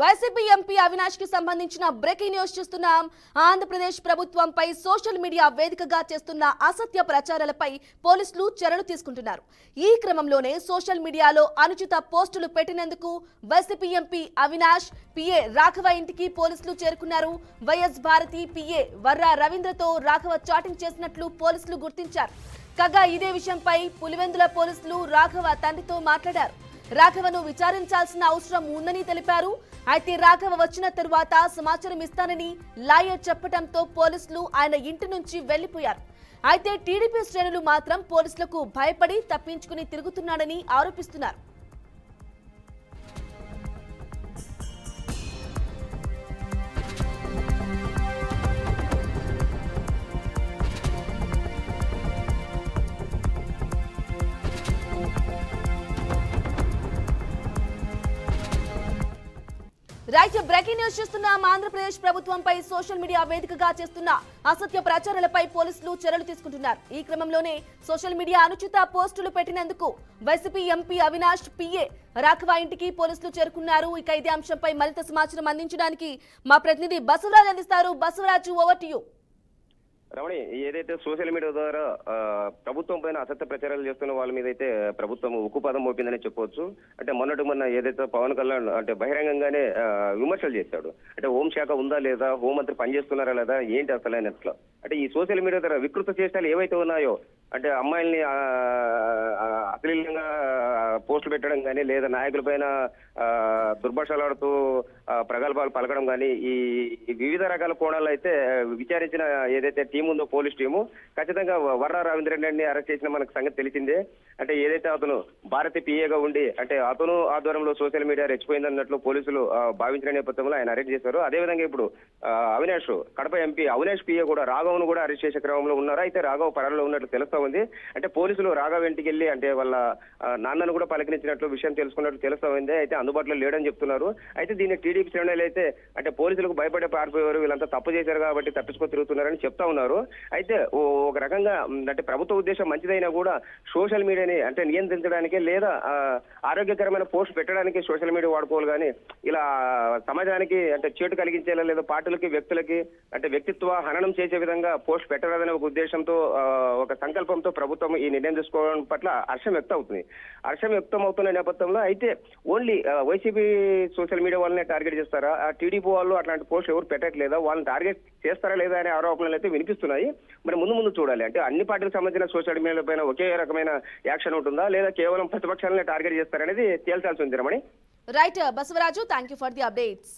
YCP MP అవినాష్కి సంబంధించిన breaking news చూస్తున్నాం. ఆంధ్రప్రదేశ్ ప్రభుత్వంపై సోషల్ మీడియా వేదికగా చేస్తున్న అసత్య ప్రచారాలపై పోలీసులు చర్యలు తీసుకుంటున్నారు. ఈ క్రమంలోనే సోషల్ మీడియాలో అనుచిత పోస్టులు పెట్టినందుకు వైసీపీ ఎంపీ అవినాష్ పిఏ రాఘవ ఇంటికి పోలీసులు చేరుకున్నారు. వైఎస్ భారతి పిఏ వర్రా రవీంద్రతో రాఘవ చాటింగ్ చేసినట్లు పోలీసులు గుర్తించారు. కాగా ఇదే విషయంపై పులివెందుల పోలీసులు రాఘవ తండ్రితో మాట్లాడారు. రాఘవను విచారించాల్సిన అవసరం ఉందని తెలిపారు. అయితే రాఘవ వచ్చిన తరువాత సమాచారం ఇస్తానని లాయర్ చెప్పడంతో పోలీసులు ఆయన ఇంటి నుంచి వెళ్ళిపోయారు అయితే టీడీపీ శ్రేణులు మాత్రం పోలీసులకు భయపడి తప్పించుకుని తిరుగుతున్నాడని ఆరోపిస్తున్నారు. రైట్ బ్రేకింగ్ న్యూస్ చూస్తున్నాం ఆంధ్రప్రదేశ్ ప్రభుత్వంపై సోషల్ మీడియా వేదికగా చేస్తున్న అసత్య ప్రచారాలపై పోలీసులు చర్యలు తీసుకుంటున్నారు. ఈ క్రమంలోనే సోషల్ మీడియా అనుచిత పోస్టులు పెట్టినందుకు వైసీపీ ఎంపీ అవినాష్ పిఏ రాఘవ ఇంటికి పోలీసులు చేరుకున్నారు. ఇక ఇదే అంశంపై మరింత సమాచారం అందించడానికి మా ప్రతినిధి బసవరాజ్ అందిస్తారు. Basavaraju over to you Ramani ఏదైతే సోషల్ మీడియా ద్వారా ప్రభుత్వం పైన అసత్య ప్రచారాలు చేస్తున్న వాళ్ళ మీద అయితే ప్రభుత్వం ఉక్కుపాదం మోపిందని చెప్పవచ్చు. అంటే మొన్నటి మొన్న ఏదైతే పవన్ కళ్యాణ్ అంటే బహిరంగంగానే విమర్శలు చేశాడు. అంటే హోంశాఖ ఉందా లేదా హోంమంత్రి పనిచేస్తున్నారా లేదా ఏంటి అసలు అని అసలు? అంటే ఈ సోషల్ మీడియా ద్వారా వికృత చేష్టాలు ఏవైతే ఉన్నాయో అంటే అమ్మాయిల్ని అశ్లీలంగా పోస్టులు పెట్టడం కానీ లేదా నాయకుల పైన దుర్భాషలాడుతూ ప్రగల్భాలు పలకడం కానీ ఈ వివిధ రకాల కోణాల్లో అయితే విచారించిన ఏదైతే టీం ఉందో పోలీస్ టీము ఖచ్చితంగా వర్ర రవీంద్రని అరెస్ట్ చేసిన మనకు సంగతి తెలిసిందే. అంటే ఏదైతే అతను భారతి పిఏగా ఉండి అంటే అతను ఆధ్వర్యంలో సోషల్ మీడియా రెచ్చిపోయింది అన్నట్లు పోలీసులు భావించిన నేపథ్యంలో ఆయన అరెస్ట్ చేశారు. అదేవిధంగా ఇప్పుడు ఆ, అవినాష్ కడప ఎంపీ అవినాష్ పిఏ కూడా రాఘవ్ను కూడా అరెస్ట్ చేసే క్రమంలో ఉన్నారు? అయితే రాఘవ్ పరారులో ఉన్నట్లు తెలుస్తా ఉంది. అంటే పోలీసులు రాఘవ ఇంటికి వెళ్ళి అంటే వాళ్ళ నాన్నను కూడా పలకరించినట్లు విషయం తెలుసుకున్నట్లు తెలుస్తుంది. అయితే అందుబాటులో లేడని చెప్తున్నారు. అయితే దీన్ని టీడీపీ శ్రేణులు అయితే అంటే పోలీసులకు భయపడే పారిపోయారు వీళ్ళంతా తప్పు చేశారు కాబట్టి తప్పించుకో తిరుగుతున్నారని చెప్తా ఉన్నారు. అయితే ఒక రకంగా అంటే ప్రభుత్వ ఉద్దేశం మంచిదైనా కూడా సోషల్ మీడియాని అంటే నియంత్రించడానికి లేదా ఆరోగ్యకరమైన పోస్ట్ పెట్టడానికి సోషల్ మీడియా వాడుకోవాలి కానీ ఇలా సమాజానికి అంటే చేటు కలిగించేలా లేదా పార్టీలకి వ్యక్తులకి అంటే వ్యక్తిత్వ హననం చేసే విధంగా పోస్ట్ పెట్టరాదనే ఒక ఉద్దేశంతో ఒక ఒక సంకల్పంతో ప్రభుత్వం ఈ నిర్ణయం తీసుకోవడం పట్ల హర్షం వ్యక్తం అవుతుంది హర్షం వ్యక్తం అవుతున్న నేపథ్యంలో అయితే ఓన్లీ వైసీపీ సోషల్ మీడియా వాళ్ళనే టార్గెట్ చేస్తారా? టీడీపీ వాళ్ళు అట్లాంటి పోస్ట్ ఎవరు పెట్టట్లేదా? వాళ్ళని టార్గెట్ చేస్తారా లేదా అనే ఆరోపణలు అయితే వినిపిస్తున్నాయి. మరి ముందు ముందు చూడాలి. అంటే అన్ని పార్టీలకు సంబంధించిన సోషల్ మీడియా పైన ఒకే రకమైన యాక్షన్ ఉంటుందా? లేదా కేవలం ప్రతిపక్షాలనే టార్గెట్ చేస్తారనేది తేల్చాల్సి ఉంది Ramani. Right Basavaraju thank you for the updates